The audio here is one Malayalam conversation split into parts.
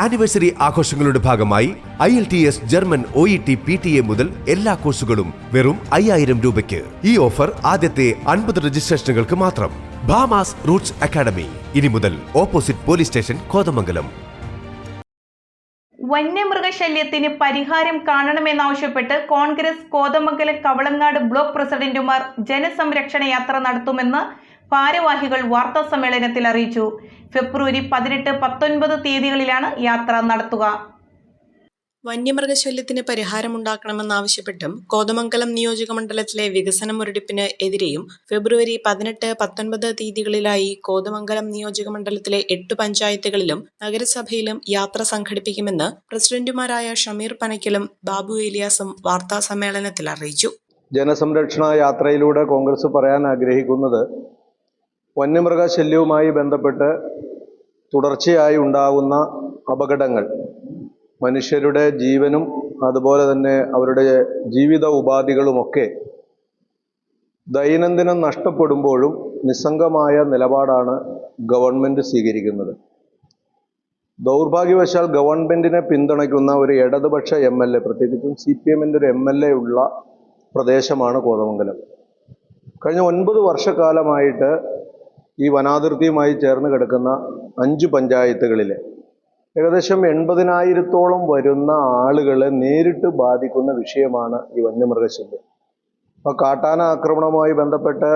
ആനിവേഴ്സറി ആഘോഷങ്ങളുടെ ഭാഗമായി I L T S German O E T P T A മുതൽ എല്ലാ കോഴ്സുകളും വെറും അയ്യായിരം രൂപയ്ക്ക്. ഈ ഓഫർ ആദ്യത്തെ അൻപത് രജിസ്ട്രേഷനുകൾക്ക് മാത്രം. Bhamas roots academy. ഇനി മുതൽ ഓപ്പോസിറ്റ് പോലീസ് സ്റ്റേഷൻ കോതമംഗലം. വന്യമൃഗശല്യത്തിന് പരിഹാരം കാണണമെന്നാവശ്യപ്പെട്ട് കോൺഗ്രസ് കോതമംഗലം കവളങ്ങാട് ബ്ലോക്ക് പ്രസിഡന്റുമാർ ജനസംരക്ഷണ യാത്ര നടത്തുമെന്ന് ഭാരവാഹികൾ വാർത്താ സമ്മേളനത്തിൽ അറിയിച്ചു. ഫെബ്രുവരി പതിനെട്ട് പത്തൊൻപത് തീയതികളിലാണ് യാത്ര നടത്തുക. വന്യമൃഗശല്യത്തിന് പരിഹാരമുണ്ടാക്കണമെന്നാവശ്യപ്പെട്ടും കോതമംഗലം നിയോജക മണ്ഡലത്തിലെ വികസന മുരടിപ്പിന് എതിരെയും ഫെബ്രുവരി പതിനെട്ട് പത്തൊൻപത് തീയതികളിലായി കോതമംഗലം നിയോജക മണ്ഡലത്തിലെ എട്ട് പഞ്ചായത്തുകളിലും നഗരസഭയിലും യാത്ര സംഘടിപ്പിക്കുമെന്ന് പ്രസിഡന്റുമാരായ ഷമീർ പനക്കലും ബാബു ഏലിയാസും വാർത്താ സമ്മേളനത്തിൽ അറിയിച്ചു. ജനസംരക്ഷണ യാത്രയിലൂടെ കോൺഗ്രസ് പറയാൻ ആഗ്രഹിക്കുന്നത് വന്യമൃഗശല്യവുമായി ബന്ധപ്പെട്ട് തുടർച്ചയായി ഉണ്ടാകുന്ന അപകടങ്ങൾ. മനുഷ്യരുടെ ജീവനും അതുപോലെ തന്നെ അവരുടെ ജീവിത ഉപാധികളുമൊക്കെ ദൈനംദിനം നഷ്ടപ്പെടുമ്പോഴും നിസ്സംഗമായ നിലപാടാണ് ഗവൺമെന്റ് സ്വീകരിക്കുന്നത്. ദൗർഭാഗ്യവശാൽ ഗവൺമെന്റിനെ പിന്തുണയ്ക്കുന്ന ഒരു ഇടതുപക്ഷ എം എൽ എ പ്രത്യേകിച്ചും സി പി എമ്മിന്റെ ഒരു എം എൽ എ ഉള്ള പ്രദേശമാണ് കോതമംഗലം. കഴിഞ്ഞ ഒൻപത് വർഷക്കാലമായിട്ട് ഈ വനാതിർത്തിയുമായി ചേർന്ന് കിടക്കുന്ന അഞ്ച് പഞ്ചായത്തുകളിലെ ഏകദേശം എൺപതിനായിരത്തോളം വരുന്ന ആളുകളെ നേരിട്ട് ബാധിക്കുന്ന വിഷയമാണ് ഈ വന്യമൃഗശല്യം. അപ്പോൾ കാട്ടാന ആക്രമണവുമായി ബന്ധപ്പെട്ട്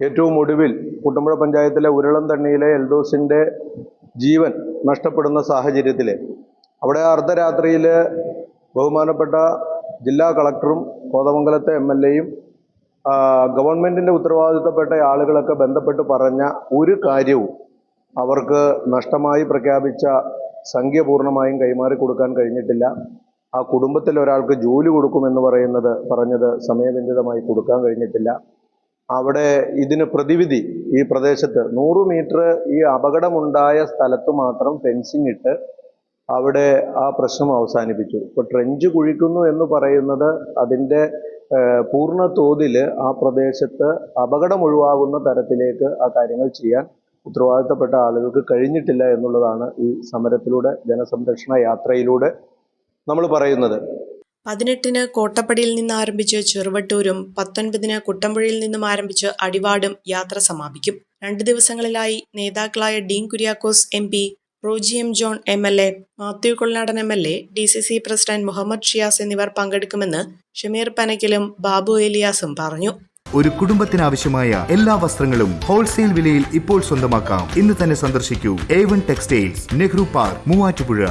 ഏറ്റവും ഒടുവിൽ കുട്ടമ്പുഴ പഞ്ചായത്തിലെ ഉരുളം തണ്ണിയിലെ എൽദോസിന്റെ ജീവൻ നഷ്ടപ്പെടുന്ന സാഹചര്യത്തിൽ അവിടെ അർദ്ധരാത്രിയിൽ ബഹുമാനപ്പെട്ട ജില്ലാ കളക്ടറും കോതമംഗലത്തെ എം എൽ എയും ഗവൺമെന്റിന്റെ ഉത്തരവാദിത്തപ്പെട്ട ആളുകളൊക്കെ ബന്ധപ്പെട്ട് പറഞ്ഞ ഒരു കാര്യവും അവർക്ക് നഷ്ടമായി പ്രഖ്യാപിച്ച സംഖ്യ പൂർണമായും കൈമാറി കൊടുക്കാൻ കഴിഞ്ഞിട്ടില്ല. ആ കുടുംബത്തിൽ ഒരാൾക്ക് ജോലി കൊടുക്കുമെന്ന് പറയുന്നത് പറഞ്ഞത് സമയബന്ധിതമായി കൊടുക്കാൻ കഴിഞ്ഞിട്ടില്ല. അവിടെ ഇതിന് പ്രതിവിധി ഈ പ്രദേശത്ത് നൂറ് മീറ്റർ ഈ അപകടമുണ്ടായ സ്ഥലത്ത് മാത്രം ഫെൻസിങ് ഇട്ട് അവിടെ ആ പ്രശ്നം അവസാനിപ്പിച്ചു. ഇപ്പോൾ ട്രെഞ്ച് കുഴിക്കുന്നു എന്ന് പറയുന്നത് അതിന്റെ പൂർണ തോതിൽ ആ പ്രദേശത്ത് അപകടം ഒഴിവാകുന്ന തരത്തിലേക്ക് ആ കാര്യങ്ങൾ ചെയ്യാൻ ഉത്തരവാദിത്തപ്പെട്ട ആളുകൾക്ക് കഴിഞ്ഞിട്ടില്ല എന്നുള്ളതാണ് ഈ സമരത്തിലൂടെ ജനസംരക്ഷണ യാത്രയിലൂടെ നമ്മൾ പറയുന്നത്. പതിനെട്ടിന് കോട്ടപ്പടിയിൽ നിന്ന് ആരംഭിച്ച് ചെറുവട്ടൂരും പത്തൊൻപതിന് കുട്ടമ്പുഴയിൽ നിന്നും ആരംഭിച്ച് അടിവാടും യാത്ര സമാപിക്കും. രണ്ട് ദിവസങ്ങളിലായി നേതാക്കളായ Dean Kuriakose M P Roji M John M L A Mathew Kollanadan M L A D C C president Muhammad Shiyas എന്നിവർ പങ്കെടുക്കുമെന്ന് ഷമീർ പനക്കിലും ബാബു ഏലിയാസും പറഞ്ഞു. ഒരു കുടുംബത്തിനാവശ്യമായ എല്ലാ വസ്ത്രങ്ങളും ഹോൾസെയിൽ വിലയിൽ ഇപ്പോൾ സ്വന്തമാക്കാം. ഇന്ന് തന്നെ സന്ദർശിക്കൂ. A one textiles Nehru park Muvattupuzha.